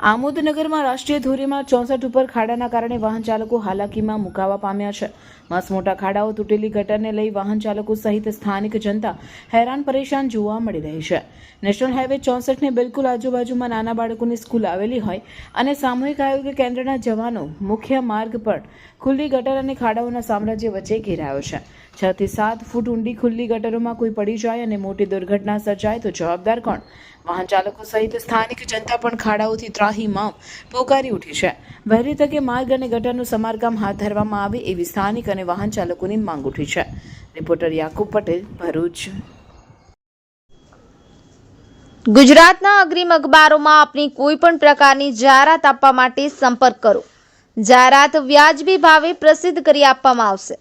આમોદનગરમાં રાષ્ટ્રીય ધોરીમાર્ગ ચોસઠ ઉપર ખાડાના કારણે વાહન ચાલકો હાલાકીમાં મુકાવા પામ્યા છે. મસ્ત મોટા ખાડાઓ તૂટેલી ગટરને લઈ વાહન ચાલકો સહિત સ્થાનિક જનતા હેરાન પરેશાન જોવા મળી રહી છે. નેશનલ હાઈવે ચોસઠને બિલકુલ આજુબાજુમાં નાના બાળકોની સ્કૂલ આવેલી હોય અને સામૂહિક આરોગ્ય કેન્દ્રના જવાનો મુખ્ય માર્ગ પર ખુલ્લી ગટર અને ખાડાઓના સામ્રાજ્ય વચ્ચે ઘેરાયો છે. છ થી સાત ફૂટ ઊંડી ખુલ્લી ગટરોમાં કોઈ પડી જાય અને મોટી દુર્ઘટના સર્જાય તો જવાબદાર કોણ? વાહન ચાલકો સહિત સ્થાનિક જનતા પણ ખાડાઓથી ત્રાહીમામ પોકારી ઉઠી છે. વહેલી તકે માર્ગ અને ગટરનું સમારકામ હાથ ધરવામાં આવે એવી સ્થાનિક અને વાહન ચાલકોની માંગ ઉઠી છે. રિપોર્ટર યાકુબ પટેલ, ભરૂચ. ગુજરાતના અગ્રીમ અખબારોમાં આપની કોઈ પણ પ્રકારની જાહેરાત આપવા માટે સંપર્ક કરો. જાહેરાત વ્યાજબી ભાવે પ્રસિદ્ધ કરી આપવામાં આવશે.